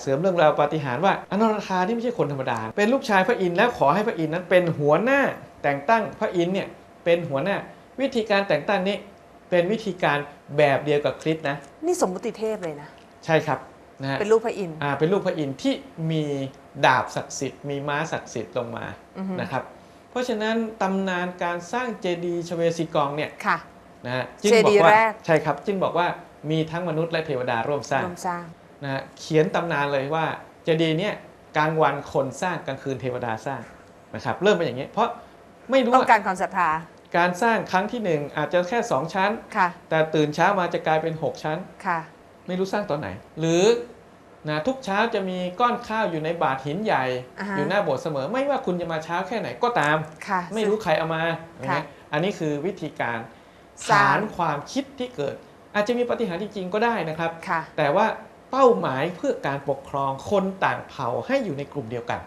เสริมเรื่องราวปาฏิหาริย์ว่าอนรธานี่ไม่ใช่คนธรรมดา เป็นลูกชายพระอินทร์แล้วขอให้พระอินทร์นั้นเป็นหัวหน้าแต่งตั้งพระอินทร์เนี่ยเป็นหัวหน้า วิธีการแต่งตั้งนี้เป็นวิธีการแบบเดียวกับคริสต์นะ นี่สมมุติเทพเลยนะ ใช่ครับนะฮะเป็นลูกพระอินทร์อ่าเป็นลูกพระอินทร์ที่มีดาบศักดิ์สิทธิ์มีม้าศักดิ์สิทธิ์ลงมาอือฮึนะครับ เพราะฉะนั้นตำนานการสร้างเจดีย์ชเวสีกองเนี่ยค่ะ นะฮะจึงเจบอดีย์กว่าแรก ใช่ครับจึงบอกว่ามีทั้งมนุษย์และเทวดาร่วมสร้าง รวมสร้าง นะฮะเขียนตำนานเลยว่าเจดีย์เนี่ยกลางวันคนสร้างกลางคืนเทวดาสร้างนะครับเริ่มเป็นอย่างนี้เพราะไม่รู้ต้องว่าการความศรัทธาการสร้างครั้งที่หนึ่งอาจจะแค่ 2 ชั้นค่ะแต่ตื่นเช้ามาจะกลายเป็น 6 ชั้นค่ะไม่รู้สร้างตอนไหน หรือนะทุกเช้าจะมีก้อนข้าวอยู่ในบาตรหินใหญ่อ่าฮะอยู่หน้าโบสถ์เสมอ ไม่ว่าคุณจะมาเช้าแค่ไหนก็ตามค่ะไม่รู้ใครเอามาอย่างเงี้ยอันนี้คือวิธีการสร้างสารความคิดที่เกิด อาจจะมีปาฏิหารย์จริงๆก็ได้นะครับค่ะแต่ว่า เป้าหมายเพื่อการปกครองคนต่างเผ่าให้อยู่ในกลุ่มเดียวกัน